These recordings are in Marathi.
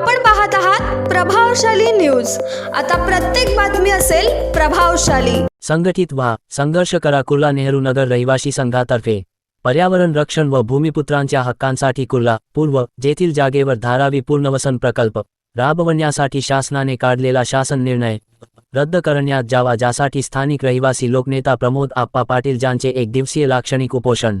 आपण पाहत आहात प्रभावशाली न्यूज. आता प्रत्येक बातमी असेल प्रभावशाली. संघटित व्हा संघर्ष करा कुर्ला नेहरू नगर रहिवासी संघातर्फे. पर्यावरण रक्षण व भूमिपुत्रांच्या हक्कांसाठी कुर्ला पूर्व जेथील जागेवर धारावी पूर्णवसन प्रकल्प. राबवण्यासाठी शासनाने काढलेला शासन निर्णय. रद्द करण्यात जावा ज्यासाठी स्थानिक रहिवासी लोकनेता प्रमोद आप्पा पाटील यांचे एक दिवसीय लाक्षणिक उपोषण.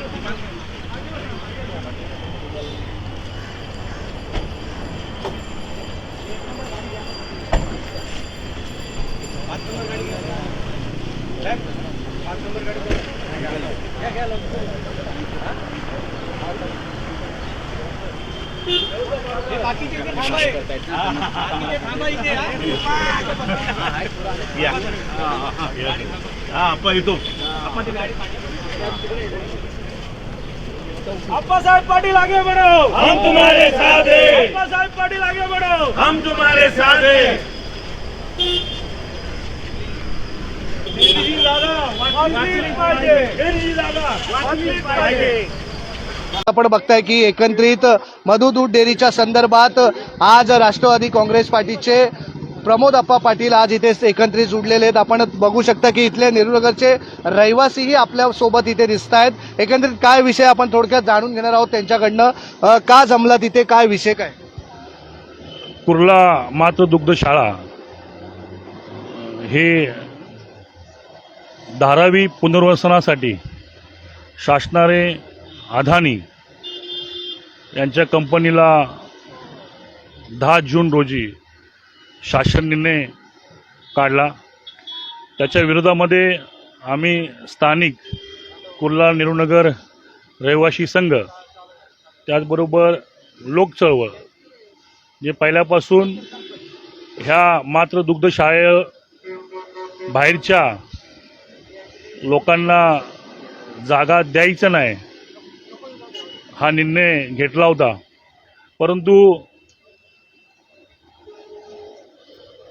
आपण येतो अप्पासाहेब पाटील आगे हम तुम्हारे साथ हैं अप्पासाहेब पाटील आगे बढ़ो हम तुम्हारे साथ हैं ही वाचलीच पाहिजे ही वाचलीच पाहिजे आपण बघताय की एकत्रित मधु दूध डेअरीच्या संदर्भात आज राष्ट्रवादी काँग्रेस पार्टीचे प्रमोद अप्पा पाटील आज इथे एकत्रित जुडलेले आहेत. आपण बघू शकता की इथले नेहरूनगरचे रहिवासीही आपल्यासोबत इथे दिसत आहेत. एकंदरीत काय विषय आपण थोडक्यात जाणून घेणार आहोत त्यांच्याकडनं? का जमला तिथे काय विषय काय? कुर्ला मातृ शाळा हे धारावी पुनर्वसनासाठी शासनारे अधानी यांच्या कंपनीला दहा जून रोजी शासन निर्णय काढला. त्याच्या विरोधामध्ये आम्ही स्थानिक कुर्ला नेहरूनगर रहिवासी संघ त्याचबरोबर लोकचळवळ जे पहिल्यापासून ह्या मात्र दुग्धशाळे बाहेरच्या लोकांना जागा द्यायचं नाही हा निर्णय घेतला होता. परंतु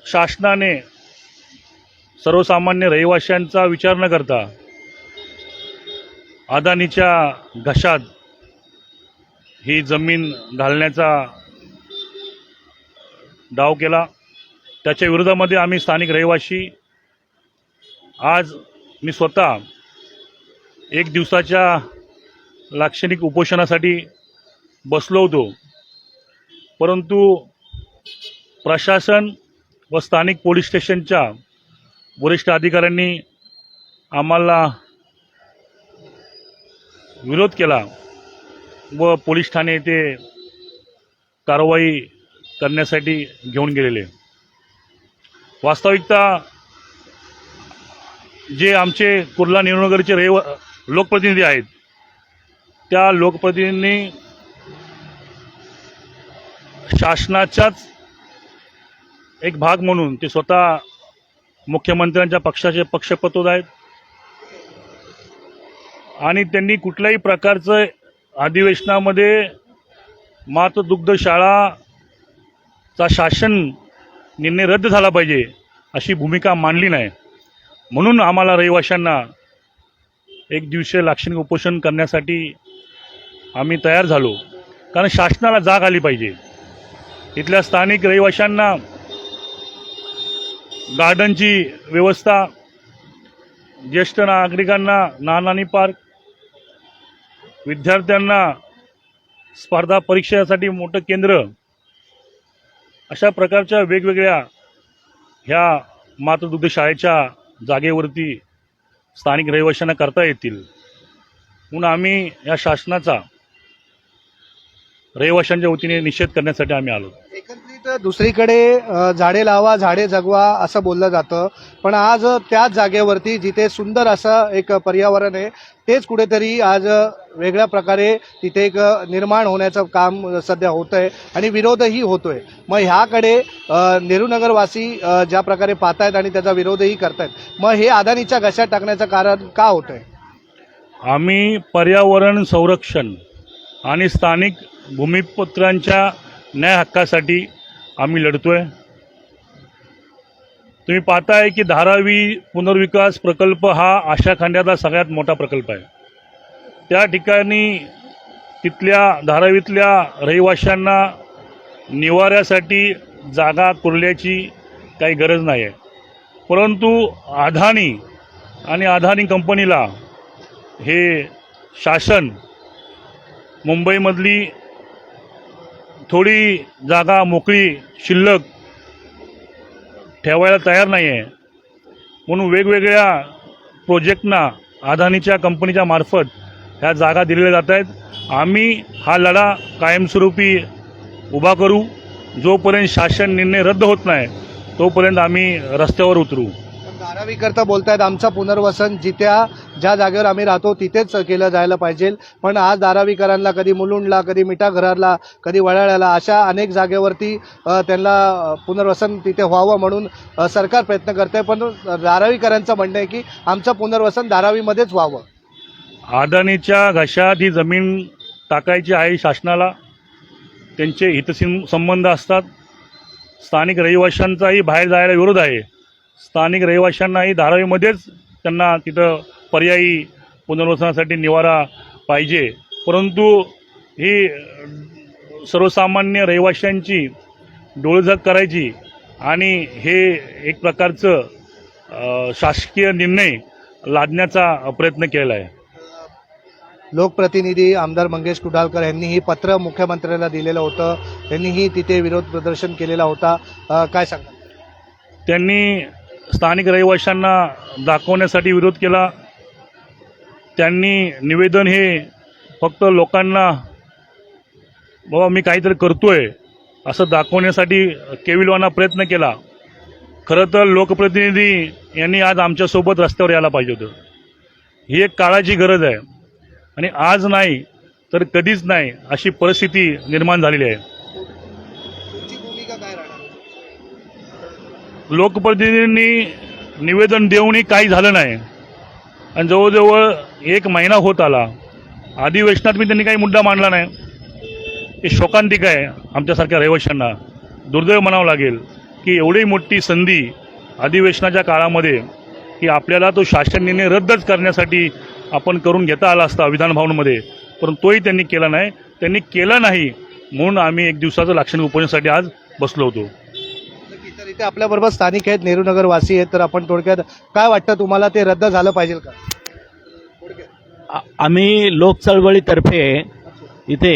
शासनाने सर्वसामान्य रहिवाशांचा विचार न करता अदानीच्या घशात ही जमीन घालण्याचा डाव केला. त्याच्या विरोधामध्ये आम्ही स्थानिक रहिवाशी. आज मी स्वतः एक दिवसाच्या लाक्षणिक उपोषणासाठी बसलो होतो. परंतु प्रशासन व स्थानिक पोलीस स्टेशनच्या वरिष्ठ अधिकाऱ्यांनी आम्हाला विरोध केला व पोलीस ठाणे येथे कारवाई करण्यासाठी घेऊन गेलेले. वास्तविकता जे आमचे कुर्ला निवडणुकीचे रहिव लोकप्रतिनिधी आहेत त्या लोकप्रतिनिधींनी शासनाचाच एक भाग म्हणून ते स्वतः मुख्यमंत्र्यांच्या पक्षाचे पक्षपतोद आहेत. आणि त्यांनी कुठल्याही प्रकारचं अधिवेशनामध्ये मातृदुग्ध शाळाचा शासन निर्णय रद्द झाला पाहिजे अशी भूमिका मांडली नाही. म्हणून आम्हाला रहिवाशांना एक दिवसीय लाक्षणिक उपोषण करण्यासाठी आम्ही तयार झालो. कारण शासनाला जाग आली पाहिजे. इथल्या स्थानिक रहिवाशांना गार्डनची व्यवस्था ज्येष्ठ नागरिकांना नानानी पार्क विद्यार्थ्यांना स्पर्धा परीक्षेसाठी मोठं केंद्र अशा प्रकारच्या वेगवेगळ्या ह्या मातृदुग्ध शाळेच्या जागेवरती स्थानिक रहिवाशांना करता येतील. म्हणून आम्ही या शासनाचा रहिवाशांच्या वतीने निषेध करण्यासाठी आम्ही आलो. एकंदरीत दुसरीकडे झाडे लावा झाडे जगवा असं बोललं जातं. पण आज त्याच जागेवरती जिथे सुंदर असं एक पर्यावरण आहे तेच कुठेतरी आज वेगळ्या प्रकारे तिथे एक निर्माण होण्याचं काम सध्या होत आहे आणि विरोधही होतोय. मग ह्याकडे नेहरूनगरवासी ज्या प्रकारे पाहतायत आणि त्याचा विरोधही करतायत मग हे अदानीच्या घशात टाकण्याचं कारण का होतंय? आम्ही पर्यावरण संरक्षण आणि स्थानिक भूमिपुत्रांच्या न्याय हक्कासाठी आम्ही लढतोय. तुम्ही पाहताय की धारावी पुनर्विकास प्रकल्प हा आशा खांड्याचा सगळ्यात मोठा प्रकल्प आहे. त्या ठिकाणी तिथल्या धारावीतल्या रहिवाशांना निवाऱ्यासाठी जागा कुरल्याची काही गरज नाही आहे परंतु अदानी आणि अदानी कंपनीला हे शासन मुंबईमधली थोडी जागा मोकळी शिल्लक ठेवायला तयार नाही आहे म्हणून वेगवेगळ्या प्रोजेक्टना अदानीच्या कंपनीच्या मार्फत ह्या जागा दिलेल्या जात आहेत आम्ही हा लढा कायमस्वरूपी उभा करू. जोपर्यंत शासन निर्णय रद्द होत नाही तोपर्यंत आम्ही रस्त्यावर उतरू. धारावी बोलतायत आमचं पुनर्वसन जित्या ज्या जागेवर आम्ही राहतो तिथेच केलं जायला पाहिजे. पण आज धारावीकरांना कधी मुलुंडला कधी मिठाघराला कधी वडाळ्याला अशा अनेक जागेवरती त्यांना पुनर्वसन तिथे व्हावं म्हणून सरकार प्रयत्न करते पण धारावीकरांचं म्हणणं आहे की आमचं पुनर्वसन धारावीमध्येच व्हावं. अदानीच्या घशात ही जमीन टाकायची आहे शासनाला. त्यांचे हितसिं संबंध असतात. स्थानिक रहिवाशांचाही बाहेर जायला विरोध आहे. स्थानिक रहिवाशांनाही धारावीमध्येच त्यांना तिथं पर्यायी पुनर्वसनासाठी निवारा पाहिजे. परंतु ही सर्वसामान्य रहिवाशांची डोळझक करायची आणि हे एक प्रकारचं शासकीय निर्णय लादण्याचा प्रयत्न केलेला आहे. लोकप्रतिनिधी आमदार मंगेश कुडालकर यांनीही पत्र मुख्यमंत्र्यांना दिलेलं होतं. त्यांनीही तिथे विरोध प्रदर्शन केलेला होता. काय सांगा त्यांनी स्थानिक रहिवाशांना दाखवण्यासाठी विरोध केला. त्यांनी निवेदन हे फक्त लोकांना बाबा मी काहीतरी करतो आहे असं दाखवण्यासाठी केविलवाना प्रयत्न केला. खरं तर लोकप्रतिनिधी यांनी आज आमच्यासोबत रस्त्यावर यायला पाहिजे होतं. ही एक काळाची गरज आहे. आणि आज नाही तर कधीच नाही अशी परिस्थिती निर्माण झालेली आहे तुमची भूमिका काय राहणार लोकप्रतिनिधींनी निवेदन देऊनही काही झालं नाही. आणि जवळजवळ एक महिना होत आला. अधिवेशनात मी त्यांनी काही मुद्दा मांडला नाही. हे शोकांतिका आहे आमच्यासारख्या रहिवाशांना. दुर्दैव म्हणावं लागेल की एवढी मोठी संधी अधिवेशनाच्या काळामध्ये की आपल्याला तो शासन निर्णय रद्दच करण्यासाठी आपण करून घेता आला असता विधानभवनमध्ये परंतु तोही त्यांनी केला नाही. त्यांनी केला नाही म्हणून आम्ही एक दिवसाचं लाक्षणिक उपोषणासाठी आज बसलो होतो. ते आपल्याबरोबर स्थानिक आहेत नेहरूनगर वासी आहेत तर आपण थोडक्यात काय वाटतं? तुम्हाला ते रद्द झालं पाहिजे का? आ- आम्ही लोक चळवळीतर्फे इथे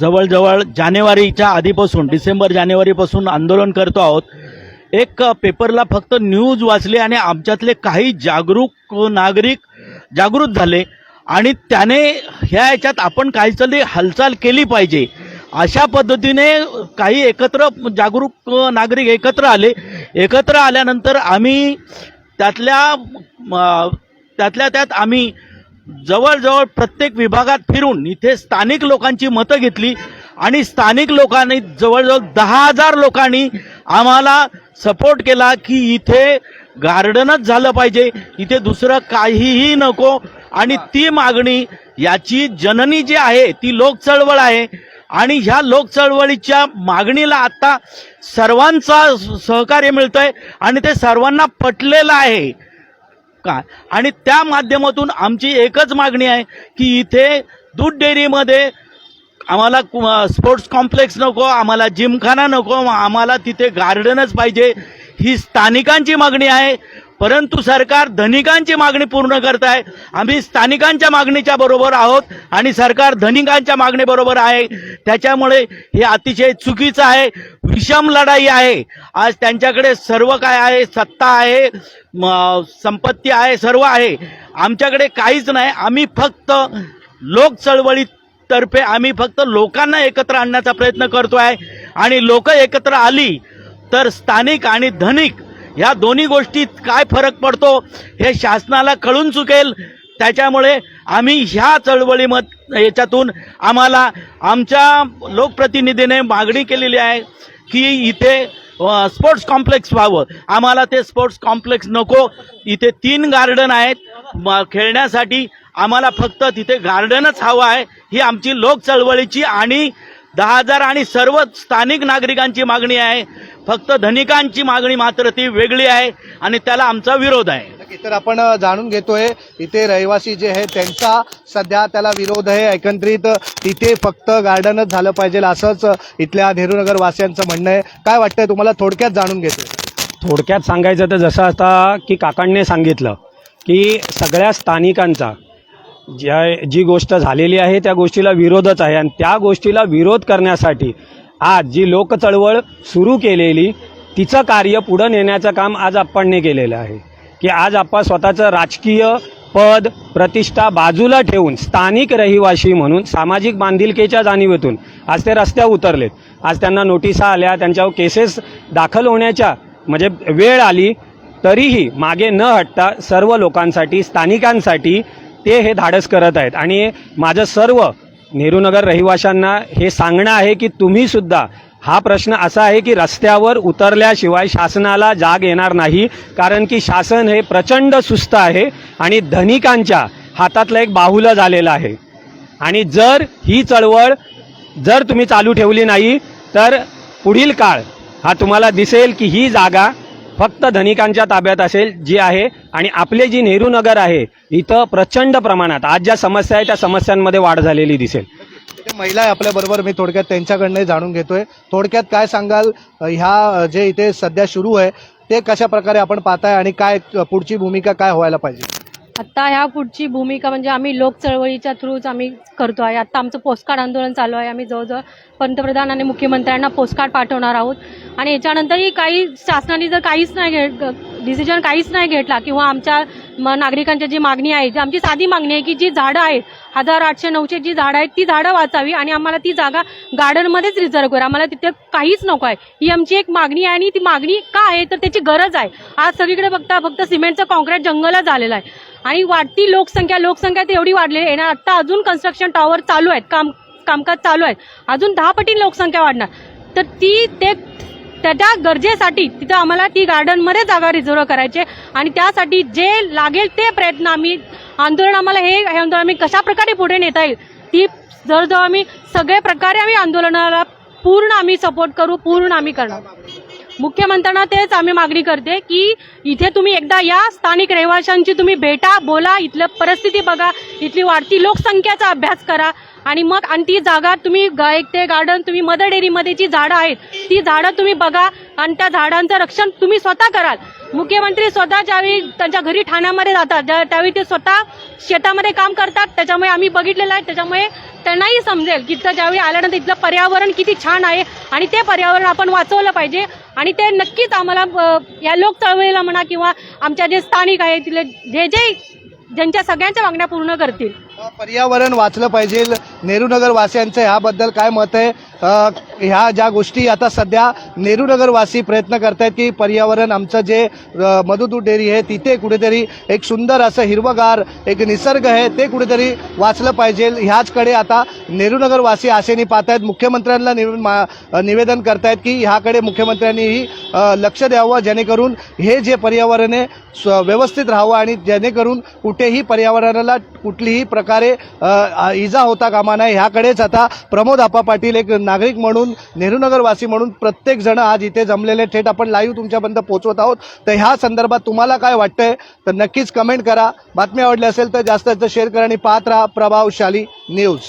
जवळजवळ जानेवारीच्या आधीपासून डिसेंबर जानेवारीपासून आंदोलन करतो आहोत. एक पेपरला फक्त न्यूज वाचले आणि आमच्यातले काही जागरूक नागरिक जागृत झाले आणि त्याने ह्या याच्यात आपण काहीतरी हालचाल केली पाहिजे. अशा पद्धतीने काही एकत्र जागरूक नागरिक एकत्र आले. एकत्र आल्यानंतर आम्ही त्यातल्या त्यातल्या त्यात आम्ही जवळजवळ प्रत्येक विभागात फिरून इथे स्थानिक लोकांची मतं घेतली आणि स्थानिक लोकांनी जवळजवळ दहा हजार लोकांनी आम्हाला सपोर्ट केला की इथे गार्डनच झालं पाहिजे इथे दुसरं काहीही नको. आणि ती मागणी याची जननी जी आहे ती लोक चळवळ आहे. आणि ह्या लोक चळवळीच्या मागणीला आता सर्वांचा सहकार्य मिळतंय आणि ते सर्वांना पटलेलं आहे. का? आणि त्या माध्यमातून आमची एकच मागणी आहे की इथे दूध डेअरीमध्ये आम्हाला स्पोर्ट्स कॉम्प्लेक्स नको आम्हाला जिमखाना नको आम्हाला तिथे गार्डनच पाहिजे. ही स्थानिकांची मागणी आहे. परंतु सरकार धनिकांची मागणी पूर्ण करत आहे आम्ही स्थानिकांच्या मागणीच्या बरोबर आहोत आणि सरकार धनिकांच्या मागणीबरोबर आहे. त्याच्यामुळे हे अतिशय चुकीचं आहे. विषम लढाई आहे. आज त्यांच्याकडे सर्व काय आहे? सत्ता आहे संपत्ती आहे सर्व आहे. आमच्याकडे काहीच नाही. आम्ही फक्त लोक चळवळीत तर्फे आम्ही फक्त लोकांना एकत्र आणण्याचा प्रयत्न करतो आहे आणि लोक एकत्र आली तर स्थानिक आणि धनिक ह्या दोन्ही गोष्टीत काय फरक पडतो हे शासनाला कळून चुकेल. त्याच्यामुळे आम्ही ह्या चळवळीमत याच्यातून आम्हाला आमच्या लोकप्रतिनिधीने मागणी केलेली आहे की इथे स्पोर्ट्स कॉम्प्लेक्स व्हावं. आम्हाला ते स्पोर्ट्स कॉम्प्लेक्स नको. इथे तीन गार्डन आहेत. म- खेळण्यासाठी आम्हाला फक्त तिथे गार्डनच हवं आहे. ही आमची लोक चळवळीची आणि दहा हजार आणि सर्व स्थानिक नागरिकांची मागणी आहे. फक्त धनिकांची मागणी मात्र ती वेगळी आहे आणि त्याला आमचा विरोध आहे. तर आपण जाणून घेतोय इथे रहिवासी जे आहे त्यांचा सध्या त्याला विरोध आहे. एकंदरीत तिथे फक्त गार्डनच झालं पाहिजे असंच इथल्या नेहरूनगर वासियांचं म्हणणं आहे. काय वाटतंय तुम्हाला? थोडक्यात जाणून घेतोय. थोडक्यात सांगायचं तर जसं आता की काकांनी सांगितलं की सगळ्या स्थानिकांचा ज्या जी गोष्ट झालेली आहे त्या गोष्टीला विरोधच आहे. आणि त्या गोष्टीला विरोध करण्यासाठी आज जी लोक चळवळ सुरू केलेली तिचं कार्य पुढं नेण्याचं काम आज आप्पांनी केलेलं आहे. की आज आप्पा स्वतःचं राजकीय पद प्रतिष्ठा बाजूला ठेवून स्थानिक रहिवासी म्हणून सामाजिक बांधिलकीच्या जाणीवेतून आज ते रस्त्यावर उतरलेत. आज त्यांना नोटिसा आल्या त्यांच्यावर केसेस दाखल होण्याच्या म्हणजे वेळ आली तरीही मागे न हटता सर्व लोकांसाठी स्थानिकांसाठी ते हे धाडस करत आहेत. आणि माझं सर्व नेहरूनगर रहिवाशांना हे सांगणं आहे की तुम्हीसुद्धा हा प्रश्न असा आहे की रस्त्यावर उतरल्याशिवाय शासनाला जाग येणार नाही कारण की शासन हे प्रचंड सुस्त आहे आणि धनिकांच्या हातातलं एक बाहुलं झालेलं आहे. आणि जर ही चळवळ जर तुम्ही चालू ठेवली नाही तर पुढील काळ हा तुम्हाला दिसेल की ही जागा फक्त धनिकांच्या ताब्यात असेल जी आहे आणि आपले जी नेहरू नगर आहे इथं प्रचंड प्रमाणात आज ज्या समस्या आहे त्या समस्यांमध्ये वाढ झालेली दिसेल. महिला आहे आपल्या बरोबर मी थोडक्यात त्यांच्याकडनं जाणून घेतोय. थोडक्यात काय सांगाल ह्या जे इथे सध्या सुरू आहे ते कशा प्रकारे आपण पाहताय आणि काय पुढची भूमिका काय व्हायला पाहिजे? आता ह्या पुढची भूमिका म्हणजे आम्ही लोक चळवळीच्या थ्रूच आम्ही करतो आहे. आता आमचं पोस्टकार्ड आंदोलन चालू आहे. आम्ही जवळजवळ पंतप्रधान आणि मुख्यमंत्र्यांना पोस्टकार्ड पाठवणार आहोत. आणि याच्यानंतरही काही शासनाने जर काहीच नाही घेत डिसिजन काहीच नाही घेतला किंवा आमच्या म- नागरिकांची जी मागणी आहे जी आमची साधी मागणी आहे की जी झाडं आहेत हजार आठशे नऊशे जी झाडं आहेत ती झाडं वाचावी आणि आम्हाला ती जागा गार्डनमध्येच रिझर्व्ह करा. आम्हाला तिथे काहीच नको आहे. ही आमची एक मागणी आहे आणि ती मागणी का आहे तर त्याची गरज आहे. आज सगळीकडे बघता फक्त सिमेंटचं कॉन्क्रीट जंगलच झालेलं आहे. आणि वाढती लोकसंख्या लोकसंख्या तर एवढी वाढलेली आहे. ना अजून कन्स्ट्रक्शन टॉवर चालू आहेत काम कामकाज चालू आहेत. अजून दहा पटीन लोकसंख्या वाढणार. तर ती ते त्याच्या गरजेसाठी तिथं आम्हाला ती गार्डनमध्ये जागा रिझर्व करायची आणि त्यासाठी जे लागेल ते प्रयत्न आम्ही आंदोलन आम्हाला हे आंदोलन आम्ही कशा प्रकारे पुढे नेता येईल ती जवळजवळ आम्ही सगळ्या प्रकारे आम्ही आंदोलनाला पूर्ण आम्ही सपोर्ट करू पूर्ण आम्ही करणार. मुख्यमंत्र्यांना तेच आम्ही मागणी करते की इथे तुम्ही एकदा या स्थानिक रहिवाशांची तुम्ही भेटा बोला इथलं परिस्थिती बघा इथली वाढती लोकसंख्येचा अभ्यास करा आणि मग आणि ती जागा तुम्ही एक ते गार्डन तुम्ही मदर डेअरीमध्ये जी झाडं आहेत ती झाडं तुम्ही बघा आणि त्या झाडांचं रक्षण तुम्ही स्वतः कराल. मुख्यमंत्री स्वतः ज्यावेळी त्यांच्या घरी ठाण्यामध्ये जातात ज्या- त्यावेळी ते स्वतः शेतामध्ये काम करतात त्याच्यामुळे आम्ही बघितलेलं आहे त्याच्यामुळे त्यांनाही समजेल की इथं ज्यावेळी आल्यानंतर इथलं पर्यावरण किती छान आहे आणि ते पर्यावरण आपण वाचवलं पाहिजे आणि ते नक्कीच आम्हाला या लोक चळवळीला म्हणा किंवा आमच्या जे स्थानिक आहे तिथले जे जे ज्यांच्या सगळ्यांच्या मागण्या पूर्ण करतील. पर्यावरण वाचलं पाहिजे. नेहरूनगर वासियांचं ह्याबद्दल काय मत आहे? ह्या ज्या गोष्टी आता सध्या नेहरूनगरवासी प्रयत्न करत आहेत की पर्यावरण आमचं जे मधुदूध डेअरी आहे तिथे कुठेतरी एक सुंदर असं हिरवगार एक निसर्ग आहे ते कुठेतरी वाचलं पाहिजे. ह्याचकडे आता नेहरूनगरवासी वासी पाहत आहेत मुख्यमंत्र्यांना निव- मा- निवेदन करतायत की ह्याकडे मुख्यमंत्र्यांनीही लक्ष द्यावं जेणेकरून हे जे पर्यावरण आहे स्व- व्यवस्थित राहावं आणि जेणेकरून कुठेही पर्यावरणाला कुठलीही प्रकारे इजा होता कामा नये. ह्याकडेच आता प्रमोद आप्पा पाटील एक नागरिक म्हणून नेहरूनगरवासी म्हणून प्रत्येक जण आज इथे जमलेले थेट आपण लाईव्ह तुमच्यापर्यंत पोहोचवत आहोत. तर ह्या संदर्भात तुम्हाला काय वाटतंय? तर नक्कीच कमेंट करा. बातमी आवडली असेल तर जास्त जास्त शेअर करा आणि पाहत राहा प्रभावशाली न्यूज